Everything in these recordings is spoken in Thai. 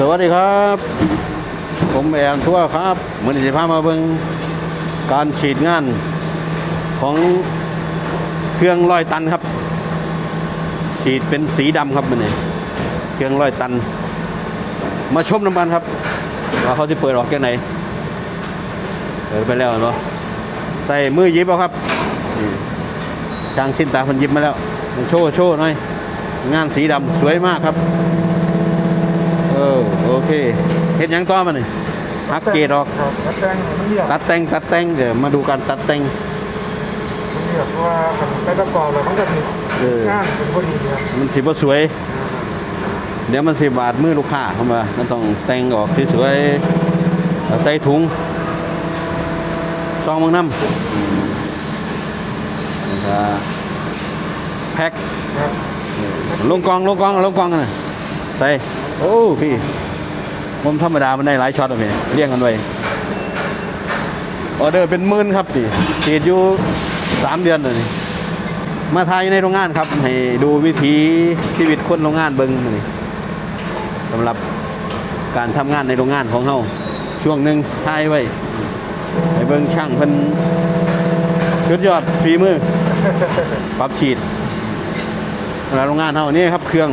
สวัสดีครับ ผมแอนทั่วครับมือนี้สิพามาเบิ่งการฉีดงานของเครื่องร้อยตันครับ ฉีดเป็นสีดำครับมันนี่เครื่องร้อยตัน มาชมน้ำมันครับว่าเขาจะเปิดออกแค่ไหนเปิดไปแล้วเนาะใส่มือยิบเอาครับจางสิ้นตาคนยิบมาแล้ว โชว์โชว์หน่อย งานสีดำสวยมากครับ ออโอเคเห็นยังต่อมานี่ฮักเกตออกครับตัดแต่งมันเรียบตัดแต่งตัดแต่งเดี๋ยวมาดูการตัดแต่งมันเรียบเพราะว่ามันไปประกอบแล้วมันก็มีเอองานเป็นพอดีครับมันสิบ่สวย เดี๋ยวมันสิบาดมือลูกค้าเข้ามามันต้องแต่งออกที่สวยใส่ถุงซองมังน้ำแล้วก็แพ็คลงกองลงกองลงกองกันนะใส่ โอ้พี่ผมธรรมดามันได้หลายช็อตอะพี่เรียงกันไว้ออเดอร์เป็นหมื่นครับพี่ฉีดอยู่สามเดือนเลยนี่มาทายในโรงงานครับ ให้ดูวิถีชีวิตคนโรงงานเบิ้งนี่สำหรับการทำงานในโรงงานของเฮาช่วงหนึ่งทายไว้ให้เบิ้งช่างเพิ่นชุดยอดฝีมือปรับฉีดโรงงานเท่านี้ครับเครื่อง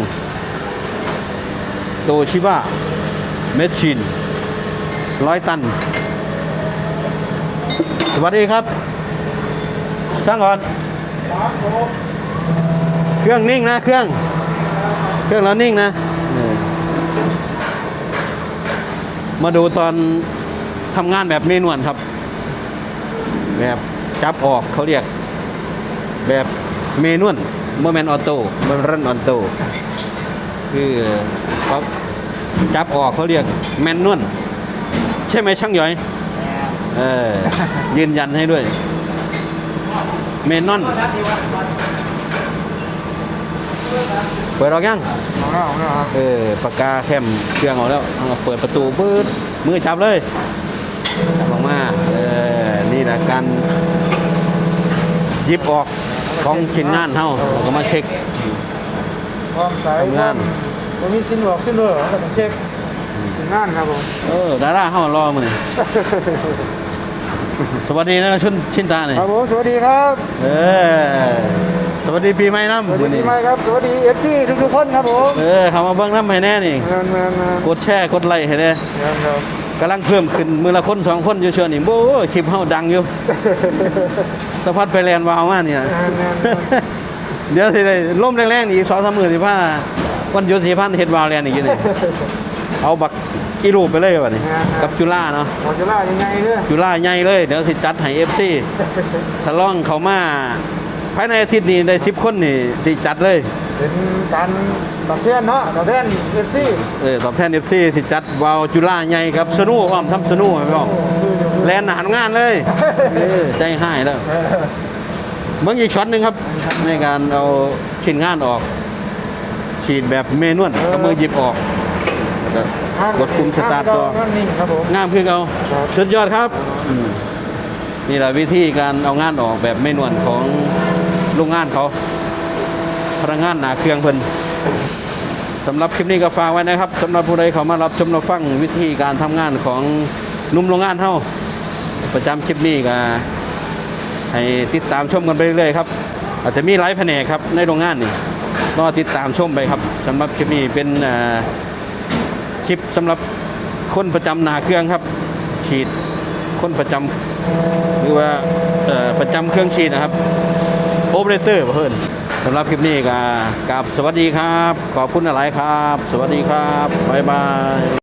โตชิบะเมชชินร้อยตัน สวัสดีครับช่างก่อนเครื่องนิ่งนะเครื่อง เครื่องแล้วนิ่งนะ มาดูตอนทำงานแบบเมนวนครับ แบบจับออกเขาเรียก แบบเมนวนโมเมนต์ออโต้โมเมนต์ออโต้คือเขา จับออกเขาเรียกแมนนวลใช่ไหมช่างหย่อยเออยืนยันให้ด้วย เมนนอนเปิดออกยังเอาแล้วเอาแล้วครับเออปากกาแคมเครื่องออกแล้วเอาเปิดประตูปื๊ดมือจับเลยจับออกมาเออนี่แหละการหยิบออกของชิ้นงานเท่าเราก็มาเช็คความสายทำงาน มันมีสิ้นหลอกสิ้นเบอร์ก็ต้องเช็คเป็นงานครับผมเออดาราเข้ารอมาเนี่ยสวัสดีนะชุนชินตาเนี่ยครับผมสวัสดีครับเออสวัสดีปีใหม่น้ำสวัสดีมื้อปีนี้ใหม่ครับสวัสดีเอฟซีทุกๆคนครับผมเออเข้ามาเบิ้งน้ำให้แน่นี่เงินเงินเงินกดแชร์กดไลค์ให้แน่เงินครับกำลังเพิ่มขึ้นมือละคนสองคนอยู่เชื่อนี่โบ้คลิปเฮาดังอยู่สะพัดไปแลนด์วาวมาเนี่ยเงินเงินเงินเดี๋ยวสิได้ล่มแรงๆนี่อีกสองสามหมื่นสิผ้า วันหยุดสิพันเฮ็ดวาวแลนด์อีกอยู่นี่เอาบักอีรูปไปเลยว่ะนี่กับจุฬาเนาะหมอจะล่ายังไงเนี่ยจุฬาใหญ่เลย เดี๋ยวสิจัดให้ FC ถ้าล่องเขามาภายในอาทิตย์นี้ได้10คนนี่สิจัดเลยเป็นการตอบแทนเนาะตอบแทนเอฟซีเออตอบแทน FC สิจัดวาวจุฬาใหญ่กับสนุอ้อมทำสนุให้พี่น้องแลนหนานงานเลยเออใจหายแล้วเบิ่งอีกช็อตหนึงครับในการเอาชิ้นงานออก ฉีดแบบเมนวลกับมือหยิบออกแล้วก็กดปุ่มสตาร์ทตัวนั่นนิ่งครับผม งามคือเอาครับ สุดยอดครับอืมนี่แหละวิธีการเอางานออกแบบไม่นวลของโรงงานเขา พนักงานหนาเครื่องเพิ่นสำหรับคลิปนี้ก็ฝากไว้นะครับสำหรับผู้ใดเขามารับชมรับฟังวิธีการทำงานของหนุ่มโรงงานเฮาประจำคลิปนี้ก็ให้ติดตามชมกันไปเรื่อยๆครับอาจจะมีหลายแผนกครับในโรงงานนี่ รอติดตามชมไปครับสำหรับคลิปนี้เป็นอ่าคลิปสำหรับคนประจำหนาเครื่องครับ ฉีดคนประจำหรือว่าเอ่อประจำเครื่องฉีดนะครับโอเปอเรเตอร์เพื่อนสำหรับคลิปนี้ก็กับสวัสดีครับ ขอบคุณหลายครับ สวัสดีครับบ๊ายบาย